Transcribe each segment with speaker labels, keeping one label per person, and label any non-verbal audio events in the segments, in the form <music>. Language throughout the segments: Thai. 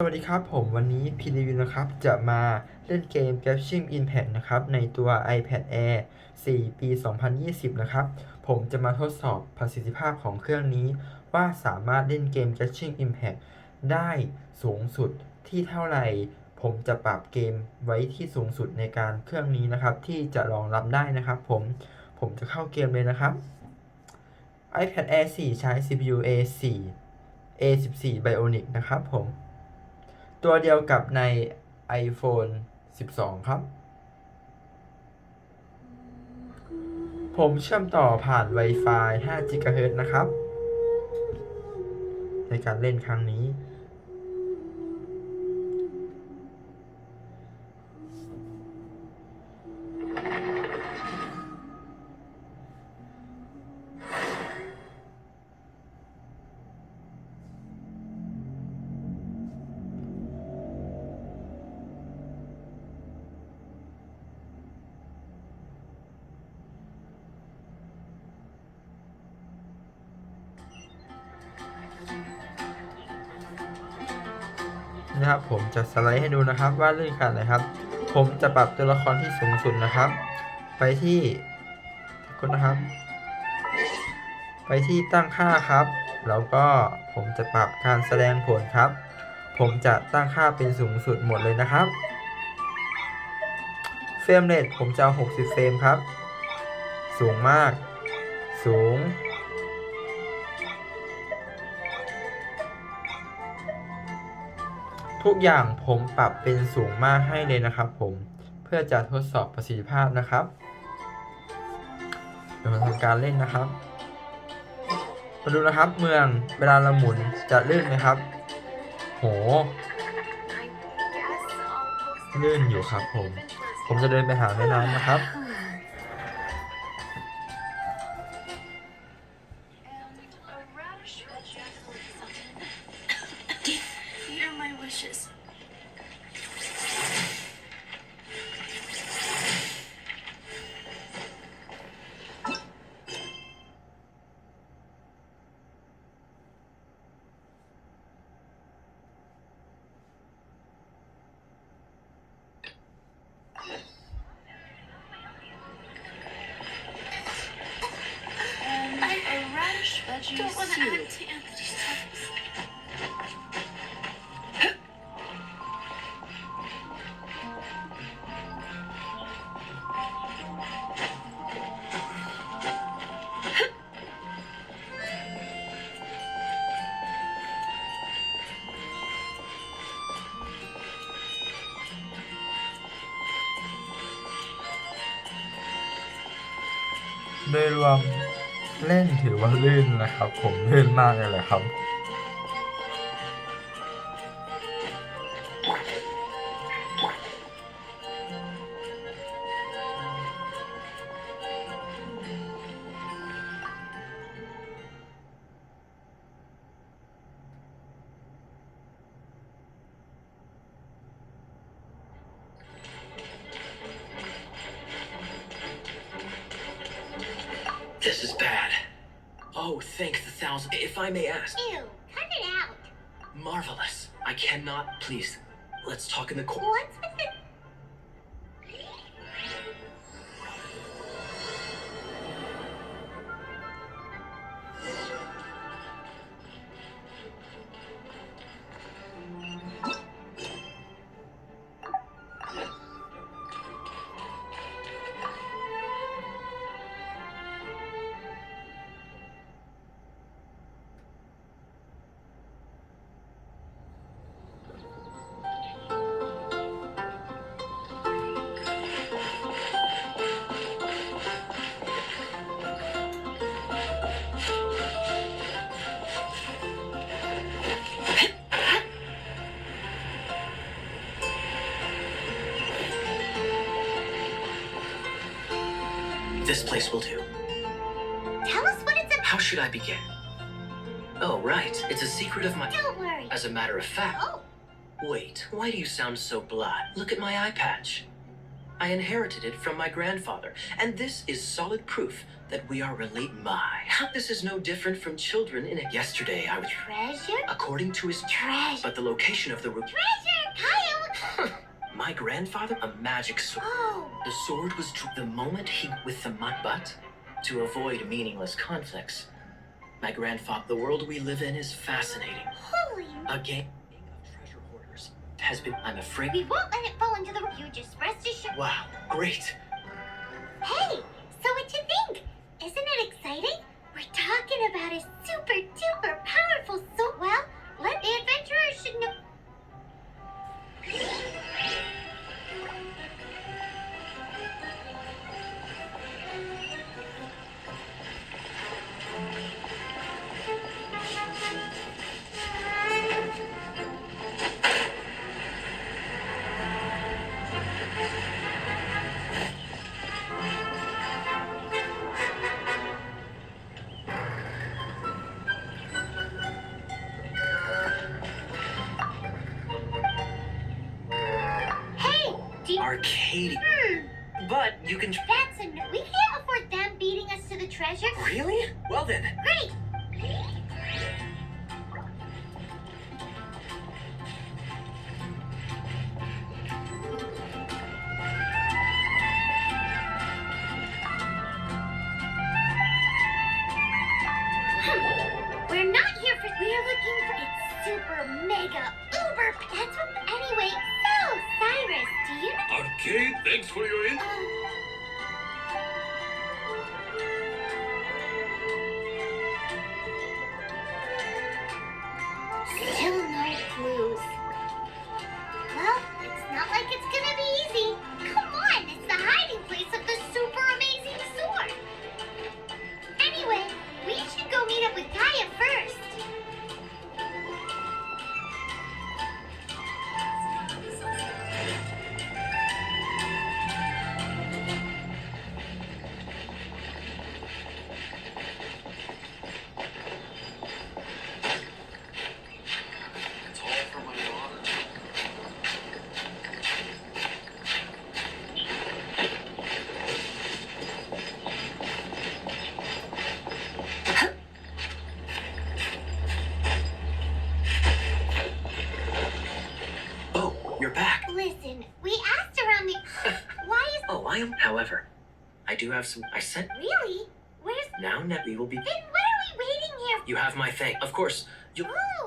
Speaker 1: สวัสดีครับ ผมวันนี้พีรีวิวนะครับ จะมาเล่นเกม Genshin Impact นะครับ ในตัว iPad Air 4 ปี 2020 นะครับ ผมจะมาทดสอบประสิทธิภาพของเครื่องนี้ ว่าสามารถเล่นเกม Genshin Impact ได้สูงสุดที่เท่าไหร่ ผมจะปรับเกมไว้ที่สูงสุดในการเครื่องนี้นะครับ ที่จะรองรับได้นะครับผม ผมจะเข้าเกมเลยนะครับ iPad Air 4 ใช้ CPU A4 A14 Bionic นะครับผม ตัวเดียวกับใน iPhone 12 ครับ ผมเชื่อมต่อผ่าน Wi-Fi 5 GHz นะครับ ในการเล่นครั้งนี้ นะครับ ผมจะสไลด์ให้ดูนะครับว่าเลื่นขนาดไหนครับ ผมจะปรับตัวละครที่สูงสุดนะครับ ไปที่กดนะครับ ไปที่ตั้งค่าครับ แล้วก็ผมจะปรับการแสดงผลครับ ผมจะตั้งค่าเป็นสูงสุดหมดเลยนะครับเฟรมเรทผมจะ 60 เฟรมครับ สูงมาก สูง ทุกอย่างผมปรับเป็นสูงมากให้เลยนะครับผมเพื่อจะทดสอบประสิทธิภาพนะครับเดี๋ยวมาทำการเล่นนะครับมาดูนะครับเมืองเวลาเราหมุนจะลื่นไหมครับ โห ลื่นอยู่ครับผม ผมจะเดินไปหาแม่น้ำนะครับ you. Belum. เล่นถือว่าลื่นนะครับ ผมลื่นมากเลยแหละครับ
Speaker 2: This is bad. Oh, thank the thousand. If I may ask.
Speaker 3: Ew, cut it out.
Speaker 2: Marvelous. I cannot. Please, let's talk in the court.
Speaker 3: What's
Speaker 2: This place will do.
Speaker 3: Tell us what it's about.
Speaker 2: How should I begin? Oh, right. It's a secret of my.
Speaker 3: Don't worry.
Speaker 2: As a matter of fact.
Speaker 3: Oh,
Speaker 2: Wait, why do you sound so blah? Look at my eye patch. I inherited it from my grandfather, and this is solid proof that we are related. My, this is no different from children in it. Yesterday, I was
Speaker 3: Treasure?
Speaker 2: according to his
Speaker 3: Treasure.
Speaker 2: but the location of the room.
Speaker 3: Treasure!
Speaker 2: My grandfather, a magic sword.
Speaker 3: Oh.
Speaker 2: The sword was the moment he with the mud but to avoid meaningless conflicts. My grandfather, the world we live in is fascinating.
Speaker 3: Holy.
Speaker 2: A game of treasure hoarders has been. I'm afraid.
Speaker 3: We won't let it fall into the. You just rest assured.
Speaker 2: Wow, great.
Speaker 3: Hey, so what you think? Isn't it exciting? We're talking about a super duper powerful
Speaker 2: Arcade.
Speaker 3: Hmm,
Speaker 2: But you can.
Speaker 3: that's a. no- We can't afford them beating us to the treasure.
Speaker 2: Really? Well then.
Speaker 4: Okay, thanks for your
Speaker 3: input. Why is.
Speaker 2: I am. However, I do have some. I sent.
Speaker 3: Really? Where's.
Speaker 2: Now, Nebby will be.
Speaker 3: Then what are we waiting here
Speaker 2: You have my thing. Of course. You.
Speaker 3: Oh.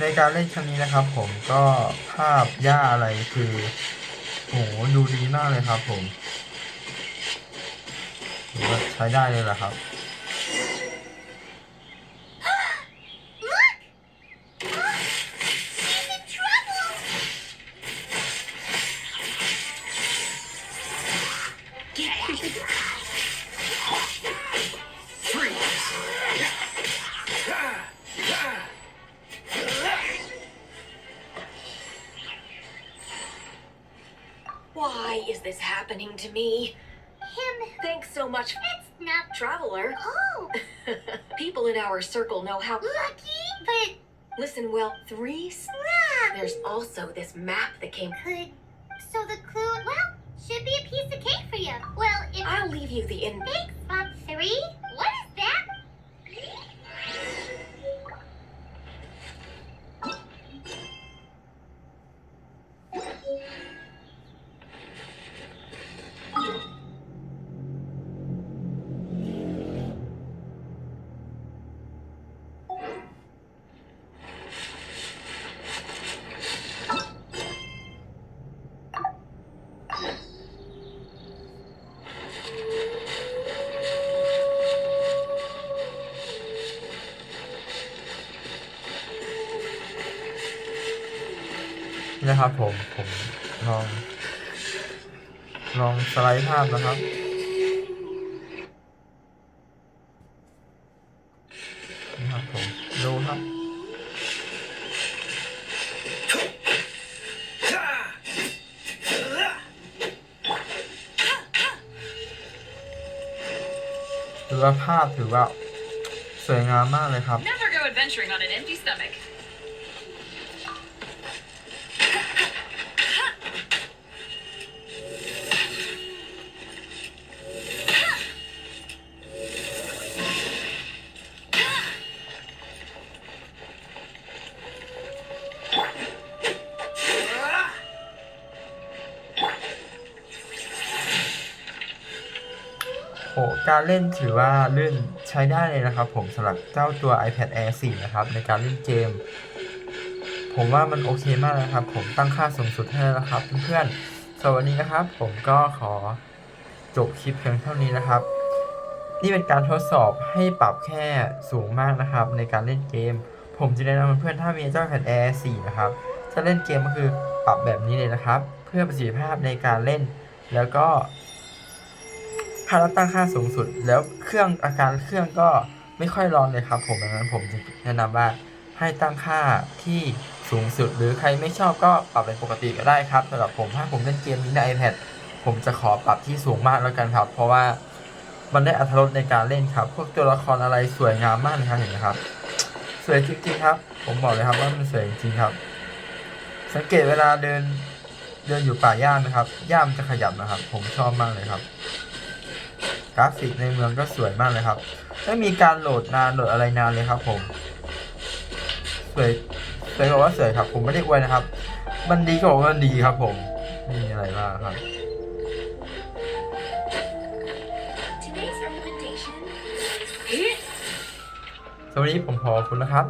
Speaker 1: ในการเล่นครั้งนี้นะครับ ผมก็ภาพย่าอะไรคือโหดูดีมากเลยครับ ผมถือว่าใช้ได้เลยแหละครับ
Speaker 5: this happening to me?
Speaker 3: Him.
Speaker 5: Thanks so much,
Speaker 3: It's not.
Speaker 5: Traveler.
Speaker 3: Oh, <laughs>
Speaker 5: People in our circle know how.
Speaker 3: lucky, but
Speaker 5: Listen, well, three. There's also this map that came.
Speaker 3: Could. So the clue. Well, should be a piece of cake for you. Well, if.
Speaker 5: I'll leave you the in.
Speaker 3: Thanks,
Speaker 1: นะครับผม ผมลอง ลองสไลด์ภาพนะครับนี่ครับผม ดูครับถือว่าภาพถือว่า สวยงามมากเลยครับ การเล่นถือว่าลื่นใช้ได้เลยนะครับ ผมสำหรับเจ้าตัว iPad Air 4 นะครับ ในการเล่นเกม ผมว่ามันโอเคมากเลยครับ ผมตั้งค่าสูงสุดให้แล้วนะครับเพื่อนๆสวัสดีนะครับ ผมก็ขอจบคลิปเพียงเท่านี้นะครับ นี่เป็นการทดสอบให้ปรับแค่สูงมากนะครับ ในการเล่นเกม ผมจะแนะนำเพื่อนๆถ้ามีเจ้า iPad Air 4 นะครับจะเล่นเกมก็คือปรับแบบนี้เลยนะครับ เพื่อประสิทธิภาพในการเล่นแล้วก็ ถ้าเราตั้งค่าสูงสุด แล้วเครื่องอาการเครื่องก็ไม่ค่อยร้อนเลยครับ ผมดังนั้นผมจึงแนะนำว่าให้ตั้งค่าที่สูงสุด หรือใครไม่ชอบก็ปรับเป็นปกติก็ได้ครับสำหรับผมถ้าผมเล่นเกมนี้ใน iPad ผมจะขอปรับที่สูงมากแล้วกันครับ เพราะว่ามันได้อรรถรสในการเล่นครับ พวกตัวละครอะไรสวยงามมากเลยครับเห็นไหมครับ สวยจริงๆครับ ผมบอกเลยครับว่ามันสวยจริงๆครับ สังเกตเวลาเดินเดินอยู่ป่าหญ้านะครับหญ้ามันจะขยับนะครับ ผมชอบมากเลยครับ กราฟิกในเมืองก็สวยมากเลยครับ ไม่มีการโหลดนานโหลดอะไรนานเลยครับ ผม สวยสวยกว่าสวยครับ ผมไม่ได้อวยนะครับ มันดีก็บอกว่ามันดีครับ ผมไม่มีอะไรมากครับ
Speaker 3: Today's recommendation
Speaker 1: สวัสดีผมขอบคุณนะครับ